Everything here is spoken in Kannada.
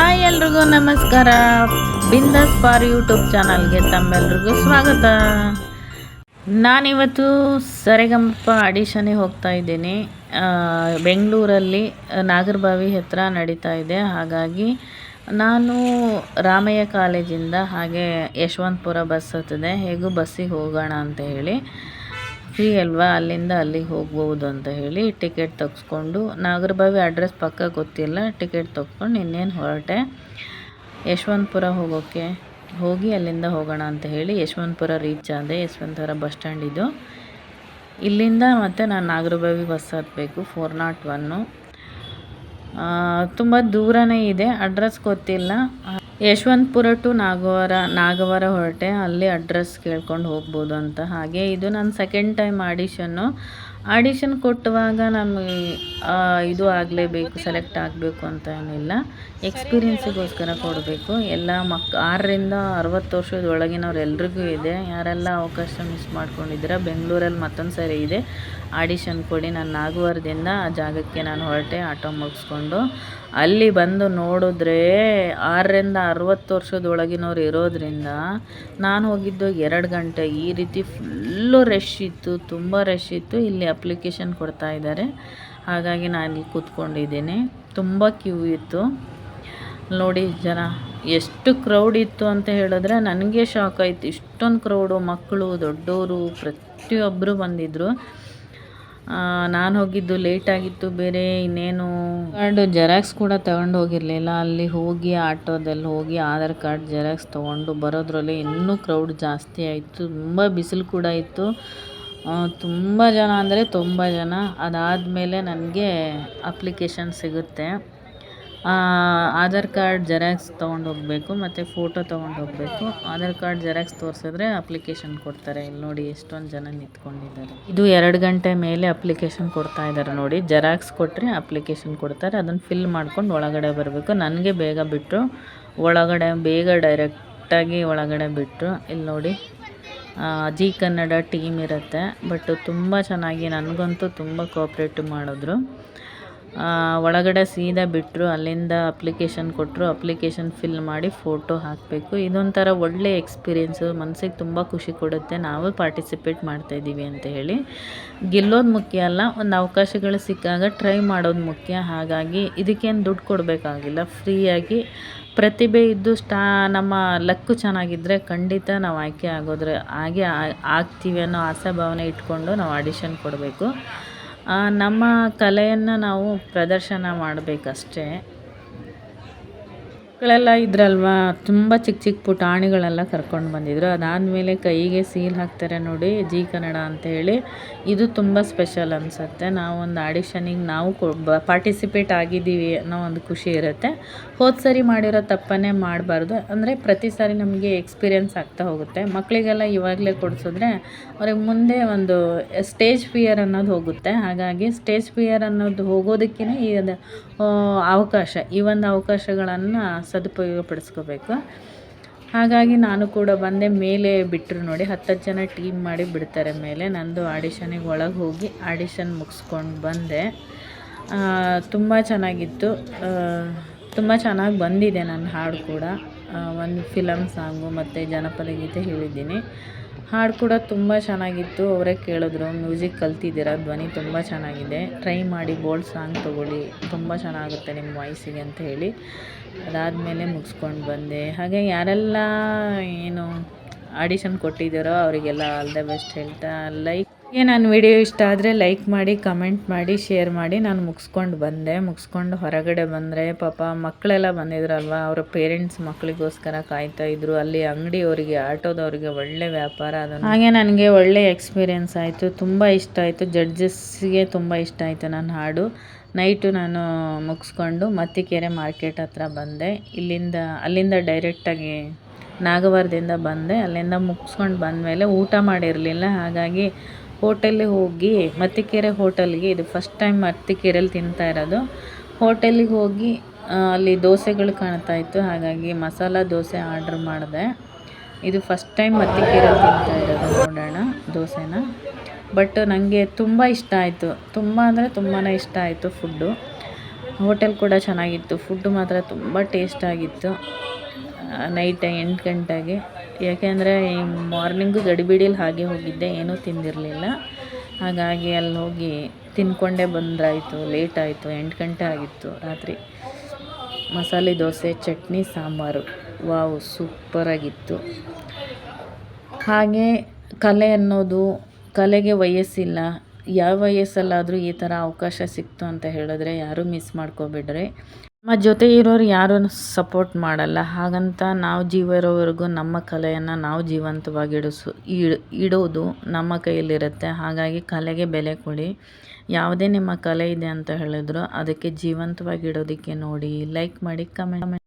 ಹಾಯ್ ಎಲ್ರಿಗೂ ನಮಸ್ಕಾರ. ಬಿಂದಸ್ ಫಾರ್ ಯೂಟ್ಯೂಬ್ ಚಾನಲ್ಗೆ ತಮ್ಮೆಲ್ರಿಗೂ ಸ್ವಾಗತ. ನಾನಿವತ್ತು ಸರೆಗಂಪ ಆಡಿಷನಿಗೆ ಹೋಗ್ತಾ ಇದ್ದೀನಿ. ಬೆಂಗಳೂರಲ್ಲಿ ನಾಗರಬಾವಿ ಹತ್ರ ನಡೀತಾ ಇದೆ. ಹಾಗಾಗಿ ನಾನು ರಾಮಯ್ಯ ಕಾಲೇಜಿಂದ ಹಾಗೆ ಯಶವಂತಪುರ ಬಸ್ ಹತ್ತಿದೆ. ಹೇಗೂ ಬಸ್ಸಿಗೆ ಹೋಗೋಣ ಅಂತ ಹೇಳಿ. ಅಲ್ವಾ? ಅಲ್ಲಿಂದ ಅಲ್ಲಿಗೆ ಹೋಗ್ಬೋದು ಅಂತ ಹೇಳಿ ಟಿಕೆಟ್ ತೆಗೆಸ್ಕೊಂಡು ನಾಗರಬಾವಿ ಅಡ್ರೆಸ್ ಪಕ್ಕ ಗೊತ್ತಿಲ್ಲ. ಟಿಕೆಟ್ ತೊಗೊಂಡು ಇನ್ನೇನು ಹೊರಟೆ. ಯಶವಂತಪುರ ಹೋಗೋಕ್ಕೆ ಹೋಗಿ ಅಲ್ಲಿಂದ ಹೋಗೋಣ ಅಂತ ಹೇಳಿ ಯಶವಂತಪುರ ರೀಚ್ ಆದೆ. ಯಶವಂತಪುರ ಬಸ್ ಸ್ಟ್ಯಾಂಡ್ ಇದು. ಇಲ್ಲಿಂದ ಮತ್ತೆ ನಾನು ನಾಗರಬಾವಿ ಬಸ್ ಹತ್ತಬೇಕು ಫೋರ್ ನಾಟ್ ಒನ್ನು ತುಂಬ ದೂರನೇ ಇದೆ. ಅಡ್ರೆಸ್ ಗೊತ್ತಿಲ್ಲ. ಯಶವಂತಪುರ ಟು ನಾಗವಾರ ನಾಗವಾರ ಹೊರಟೆ. ಅಲ್ಲಿ ಅಡ್ರೆಸ್ ಕೇಳ್ಕೊಂಡು ಹೋಗ್ಬೋದು ಅಂತ. ಹಾಗೆ ಇದು ನನ್ನ ಸೆಕೆಂಡ್ ಟೈಮ್ ಆಡಿಷನ್ನು ಆಡಿಷನ್ ಕೊಟ್ಟುವಾಗ ನಮಗೆ ಇದು ಆಗಲೇಬೇಕು ಸೆಲೆಕ್ಟ್ ಆಗಬೇಕು ಅಂತ ಏನಿಲ್ಲ. ಎಕ್ಸ್ಪೀರಿಯನ್ಸಿಗೋಸ್ಕರ ಕೊಡಬೇಕು. ಎಲ್ಲ ಮಕ್, ಆರರಿಂದ ಅರವತ್ತು ವರ್ಷದ ಒಳಗಿನವ್ರು ಎಲ್ರಿಗೂ ಇದೆ. ಯಾರೆಲ್ಲ ಅವಕಾಶ ಮಿಸ್ ಮಾಡ್ಕೊಂಡಿದ್ದೀರ, ಬೆಂಗಳೂರಲ್ಲಿ ಮತ್ತೊಂದು ಸರಿ ಇದೆ. ಆಡಿಷನ್ ಕೊಡಿ. ನಾನು ನಾಗವಾರದಿಂದ ಆ ಜಾಗಕ್ಕೆ ನಾನು ಹೊರಟೆ, ಆಟೋ ಮುಗಿಸ್ಕೊಂಡು. ಅಲ್ಲಿ ಬಂದು ನೋಡಿದ್ರೆ ಆರರಿಂದ ಅರವತ್ತು ವರ್ಷದೊಳಗಿನವ್ರು ಇರೋದ್ರಿಂದ ನಾನು ಹೋಗಿದ್ದು ಎರಡು ಗಂಟೆ. ಈ ರೀತಿ ಫುಲ್ಲು ರಶ್ ಇತ್ತು, ತುಂಬ ರಶ್ ಇತ್ತು. ಇಲ್ಲಿ ಅಪ್ಲಿಕೇಶನ್ ಕೊಡ್ತಾ ಇದ್ದಾರೆ. ಹಾಗಾಗಿ ನಾನು ಇಲ್ಲಿ ಕೂತ್ಕೊಂಡಿದ್ದೀನಿ. ತುಂಬ ಕ್ಯೂ ಇತ್ತು. ನೋಡಿ ಜನ, ಎಷ್ಟು ಕ್ರೌಡ್ ಇತ್ತು ಅಂತ ಹೇಳಿದ್ರೆ ನನಗೆ ಶಾಕ್ ಆಯಿತು. ಇಷ್ಟೊಂದು ಕ್ರೌಡು ಮಕ್ಕಳು ದೊಡ್ಡವರು ಪ್ರತಿಯೊಬ್ಬರು ಬಂದಿದ್ದರು ನಾನು ಹೋಗಿದ್ದು ಲೇಟ್ ಆಗಿತ್ತು, ಬೇರೆ ಇನ್ನೇನು ಕಾರ್ಡು ಜೆರಾಕ್ಸ್ ಕೂಡ ತಗೊಂಡು ಹೋಗಿರಲಿಲ್ಲ. ಅಲ್ಲಿ ಹೋಗಿ ಆಟೋದಲ್ಲಿ ಹೋಗಿ ಆಧಾರ್ ಕಾರ್ಡ್ ಜೆರಾಕ್ಸ್ ತೊಗೊಂಡು ಬರೋದ್ರಲ್ಲಿ ಇನ್ನೂ ಕ್ರೌಡ್ ಜಾಸ್ತಿ ಆಯಿತು. ತುಂಬ ಬಿಸಿಲು ಕೂಡ ಇತ್ತು. ತುಂಬ ಜನ ಅಂದರೆ ತುಂಬ ಜನ. ಅದಾದಮೇಲೆ ನನಗೆ ಅಪ್ಲಿಕೇಶನ್ ಸಿಗುತ್ತೆ. ಆಧಾರ್ ಕಾರ್ಡ್ ಜೆರಾಕ್ಸ್ ತೊಗೊಂಡು ಹೋಗಬೇಕು, ಮತ್ತು ಫೋಟೋ ತೊಗೊಂಡು ಹೋಗಬೇಕು. ಆಧಾರ್ ಕಾರ್ಡ್ ಜೆರಾಕ್ಸ್ ತೋರಿಸಿದ್ರೆ ಅಪ್ಲಿಕೇಶನ್ ಕೊಡ್ತಾರೆ. ಇಲ್ಲಿ ನೋಡಿ ಎಷ್ಟೊಂದು ಜನ ನಿಂತ್ಕೊಂಡಿದ್ದಾರೆ. ಇದು ಎರಡು ಗಂಟೆ ಮೇಲೆ ಅಪ್ಲಿಕೇಶನ್ ಕೊಡ್ತಾ ಇದ್ದಾರೆ ನೋಡಿ. ಜೆರಾಕ್ಸ್ ಕೊಟ್ಟರೆ ಅಪ್ಲಿಕೇಶನ್ ಕೊಡ್ತಾರೆ. ಅದನ್ನು ಫಿಲ್ ಮಾಡ್ಕೊಂಡು ಒಳಗಡೆ ಬರಬೇಕು. ನನಗೆ ಬೇಗ ಬಿಟ್ಟರು ಒಳಗಡೆ, ಬೇಗ ಡೈರೆಕ್ಟಾಗಿ ಒಳಗಡೆ ಬಿಟ್ಟರು ಇಲ್ಲಿ ನೋಡಿ ಜಿ ಕನ್ನಡ ಟೀಮ್ ಇರುತ್ತೆ. ಬಟ್ ತುಂಬ ಚೆನ್ನಾಗಿ ನನಗಂತೂ ತುಂಬ ಕೋಪ್ರೇಟಿವ್ ಮಾಡಿದ್ರು. ಒಳಗಡೆ ಸೀದಾ ಬಿಟ್ಟರು ಅಲ್ಲಿಂದ ಅಪ್ಲಿಕೇಶನ್ ಕೊಟ್ಟರು ಅಪ್ಲಿಕೇಶನ್ ಫಿಲ್ ಮಾಡಿ ಫೋಟೋ ಹಾಕಬೇಕು. ಇದೊಂಥರ ಒಳ್ಳೆ ಎಕ್ಸ್ಪೀರಿಯೆನ್ಸು ಮನಸ್ಸಿಗೆ ತುಂಬ ಖುಷಿ ಕೊಡುತ್ತೆ. ನಾವು ಪಾರ್ಟಿಸಿಪೇಟ್ ಮಾಡ್ತಾಯಿದ್ದೀವಿ ಅಂತ ಹೇಳಿ. ಗೆಲ್ಲೋದು ಮುಖ್ಯ ಅಲ್ಲ, ಒಂದು ಅವಕಾಶಗಳು ಸಿಕ್ಕಾಗ ಟ್ರೈ ಮಾಡೋದು ಮುಖ್ಯ. ಹಾಗಾಗಿ ಇದಕ್ಕೇನು ದುಡ್ಡು ಕೊಡಬೇಕಾಗಿಲ್ಲ. ಫ್ರೀಯಾಗಿ ಪ್ರತಿಭೆ ಇದ್ದು ಸ್ಟಾ, ನಮ್ಮ ಲಕ್ಕು ಚೆನ್ನಾಗಿದ್ದರೆ ಖಂಡಿತ ನಾವು ಆಯ್ಕೆ ಆಗೋದ್ರೆ, ಹಾಗೆ ಆಗ್ತೀವಿ ಅನ್ನೋ ಆಸೆ ಭಾವನೆ ಇಟ್ಕೊಂಡು ನಾವು ಆಡಿಷನ್ ಕೊಡಬೇಕು. ನಮ್ಮ ಕಲೆಯನ್ನು ನಾವು ಪ್ರದರ್ಶನ ಮಾಡಬೇಕಷ್ಟೇ. ಮಕ್ಕಳೆಲ್ಲ ಇದ್ರಲ್ವಾ? ತುಂಬ ಚಿಕ್ಕ ಚಿಕ್ಕ ಪುಟಾಣಿಗಳೆಲ್ಲ ಕರ್ಕೊಂಡು ಬಂದಿದ್ರು. ಅದಾದಮೇಲೆ ಕೈಗೆ ಸೀಲ್ ಹಾಕ್ತಾರೆ ನೋಡಿ ಜಿ ಕನ್ನಡ ಅಂತ ಹೇಳಿ. ಇದು ತುಂಬ ಸ್ಪೆಷಲ್ ಅನಿಸುತ್ತೆ. ನಾವು ಒಂದು ಆಡಿಷನಿಗೆ ನಾವು ಪಾರ್ಟಿಸಿಪೇಟ್ ಆಗಿದ್ದೀವಿ ಅನ್ನೋ ಒಂದು ಖುಷಿ ಇರುತ್ತೆ. ಹೋದ ಸರಿ ಮಾಡಿರೋ ತಪ್ಪನ್ನೇ ಮಾಡಬಾರ್ದು. ಅಂದರೆ ಪ್ರತಿ ಸಾರಿ ನಮಗೆ ಎಕ್ಸ್ಪೀರಿಯೆನ್ಸ್ ಆಗ್ತಾ ಹೋಗುತ್ತೆ. ಮಕ್ಕಳಿಗೆಲ್ಲ ಇವಾಗಲೇ ಕೊಡಿಸಿದ್ರೆ ಅವ್ರಿಗೆ ಮುಂದೆ ಒಂದು ಸ್ಟೇಜ್ ಫಿಯರ್ ಅನ್ನೋದು ಹೋಗುತ್ತೆ. ಹಾಗಾಗಿ ಸ್ಟೇಜ್ ಫಿಯರ್ ಅನ್ನೋದು ಹೋಗೋದಕ್ಕೇ ಈ ಒಂದು, ಅವಕಾಶ ಈ ಒಂದು ಅವಕಾಶಗಳನ್ನು ಸದುಪಯೋಗ ಪಡಿಸ್ಕೋಬೇಕು ಹಾಗಾಗಿ ನಾನು ಕೂಡ ಬಂದೆ ಮೇಲೆ ಬಿಟ್ಟರು ನೋಡಿ, ಹತ್ತತ್ತು ಜನ ಟೀಮ್ ಮಾಡಿ ಬಿಡ್ತಾರೆ ಮೇಲೆ. ನಂದು ಆಡಿಷನಿಗೆ ಒಳಗೆ ಹೋಗಿ ಆಡಿಷನ್ ಮುಗಿಸ್ಕೊಂಡು ಬಂದೆ. ತುಂಬ ಚೆನ್ನಾಗಿತ್ತು. ತುಂಬ ಚೆನ್ನಾಗಿ ಬಂದಿದೆ ನನ್ನ ಹಾಡು ಕೂಡ. ಒಂದು ಫಿಲಮ್ ಸಾಂಗು ಮತ್ತು ಜನಪದ ಗೀತೆ ಹೇಳಿದ್ದೀನಿ. ಹಾಡು ಕೂಡ ತುಂಬ ಚೆನ್ನಾಗಿತ್ತು, ಅವರೇ ಕೇಳಿದ್ರು. ಮ್ಯೂಸಿಕ್ ಕಲ್ತಿದ್ದೀರಾ? ಧ್ವನಿ ತುಂಬ ಚೆನ್ನಾಗಿದೆ. ಟ್ರೈ ಮಾಡಿ, ಬೋಲ್ಡ್ ಸಾಂಗ್ ತೊಗೊಳ್ಳಿ. ತುಂಬ ಚೆನ್ನಾಗುತ್ತೆ ನಿಮ್ಮ ವಾಯ್ಸಿಗೆ ಅಂತ ಹೇಳಿ. ಅದಾದಮೇಲೆ ಮುಗಿಸ್ಕೊಂಡು ಬಂದೆ. ಹಾಗೆ ಯಾರೆಲ್ಲ ಏನು ಆಡಿಷನ್ ಕೊಟ್ಟಿದ್ದಾರೋ, ಅವರಿಗೆಲ್ಲ ಆಲ್ ದ ಬೆಸ್ಟ್ ಹೇಳ್ತಾ ಲೈಕ್ ಏ ನನ್ನ ವಿಡಿಯೋ ಇಷ್ಟ ಆದರೆ ಲೈಕ್ ಮಾಡಿ ಕಮೆಂಟ್ ಮಾಡಿ ಶೇರ್ ಮಾಡಿ. ನಾನು ಮುಗಿಸ್ಕೊಂಡು ಬಂದೆ. ಮುಗಿಸ್ಕೊಂಡು ಹೊರಗಡೆ ಬಂದರೆ ಪಾಪ ಮಕ್ಕಳೆಲ್ಲ ಬಂದಿದ್ರಲ್ವ? ಅವರ ಪೇರೆಂಟ್ಸ್ ಮಕ್ಕಳಿಗೋಸ್ಕರ ಕಾಯ್ತಾ ಇದ್ರು. ಅಲ್ಲಿ ಅಂಗಡಿಯವರಿಗೆ, ಆಟೋದವರಿಗೆ ಒಳ್ಳೆ ವ್ಯಾಪಾರ ಅದನ್ನು ಹಾಗೆ ನನಗೆ ಒಳ್ಳೆ ಎಕ್ಸ್ಪೀರಿಯೆನ್ಸ್ ಆಯಿತು. ತುಂಬ ಇಷ್ಟ ಆಯಿತು. ಜಡ್ಜಸ್ಗೆ ತುಂಬ ಇಷ್ಟ ಆಯಿತು ನನ್ನ ಹಾಡು. ನೈಟು ನಾನು ಮುಗಿಸ್ಕೊಂಡು ಮತ್ತಿಕೆರೆ ಮಾರ್ಕೆಟ್ ಹತ್ರ ಬಂದೆ. ಇಲ್ಲಿಂದ, ಅಲ್ಲಿಂದ ಡೈರೆಕ್ಟಾಗಿ ನಾಗವಾರದಿಂದ ಬಂದೆ. ಅಲ್ಲಿಂದ ಮುಗಿಸ್ಕೊಂಡು ಬಂದಮೇಲೆ ಊಟ ಮಾಡಿರಲಿಲ್ಲ. ಹಾಗಾಗಿ ಹೋಟೆಲಿಗೆ ಹೋಗಿ, ಮತ್ತಿಕೆರೆ ಹೋಟೆಲ್ಗೆ, ಇದು ಫಸ್ಟ್ ಟೈಮ್ ಮತ್ತಿಕೆರೆಯಲ್ಲಿ ತಿಂತಾ ಇರೋದು. ಹೋಟೆಲಿಗೆ ಹೋಗಿ ಅಲ್ಲಿ ದೋಸೆಗಳು ಕಾಣ್ತಾ ಇತ್ತು, ಹಾಗಾಗಿ ಮಸಾಲ ದೋಸೆ ಆರ್ಡ್ರ್ ಮಾಡಿದೆ. ಇದು ಫಸ್ಟ್ ಟೈಮ್ ಮತ್ತಿಕೆರೆಯಲ್ಲಿ ತಿಂತಾ ಇರೋದು ನೋಡೋಣ ದೋಸೆನ. ಬಟ್ ನನಗೆ ತುಂಬ ಇಷ್ಟ ಆಯಿತು. ತುಂಬ ಅಂದರೆ ತುಂಬಾ ಇಷ್ಟ ಆಯಿತು ಫುಡ್ಡು. ಹೋಟೆಲ್ ಕೂಡ ಚೆನ್ನಾಗಿತ್ತು. ಫುಡ್ ಮಾತ್ರ ತುಂಬ ಟೇಸ್ಟಾಗಿತ್ತು ನೈಟ್ ಎಂಟು ಗಂಟೆಗೆ. ಯಾಕೆಂದರೆ ಮಾರ್ನಿಂಗು ಗಡಿಬಿಡಿಲಿ ಹಾಗೆ ಹೋಗಿದ್ದೆ, ಏನೂ ತಿಂದಿರಲಿಲ್ಲ. ಹಾಗಾಗಿ ಅಲ್ಲಿ ಹೋಗಿ ತಿಂದ್ಕೊಂಡೇ ಬಂದ್ರಾಯಿತು ಲೇಟ್ ಆಯಿತು, ಎಂಟು ಗಂಟೆ ಆಗಿತ್ತು ರಾತ್ರಿ. ಮಸಾಲೆ ದೋಸೆ, ಚಟ್ನಿ, ಸಾಂಬಾರು. ವಾವ್ ಸೂಪರಾಗಿತ್ತು ಹಾಗೆ ಕಲೆ ಅನ್ನೋದು ಕಲೆಗೆ ವಯಸ್ಸಿಲ್ಲ. ಯಾವ ವಯಸ್ಸಲ್ಲಾದರೂ ಈ ಥರ ಅವಕಾಶ ಸಿಕ್ತು ಅಂತ ಹೇಳಿದ್ರೆ ಯಾರೂ ಮಿಸ್ ಮಾಡ್ಕೋಬೇಡ್ರಿ ನಮ್ಮ ಜೊತೆ ಇರೋರು ಯಾರೂ ಸಪೋರ್ಟ್ ಮಾಡಲ್ಲ. ಹಾಗಂತ ನಾವು ಜೀವ ಇರೋವರೆಗೂ ನಮ್ಮ ಕಲೆಯನ್ನು ನಾವು ಜೀವಂತವಾಗಿ ಇಡಿಸು ಇಡೋದು ನಮ್ಮ ಕೈಯಲ್ಲಿರುತ್ತೆ. ಹಾಗಾಗಿ ಕಲೆಗೆ ಬೆಲೆ ಕೊಡಿ. ಯಾವುದೇ ನಿಮ್ಮ ಕಲೆ ಇದೆ ಅಂತ ಹೇಳಿದ್ರು ಅದಕ್ಕೆ ಜೀವಂತವಾಗಿ ಇಡೋದಕ್ಕೆ ನೋಡಿ. ಲೈಕ್ ಮಾಡಿ, ಕಮೆಂಟ್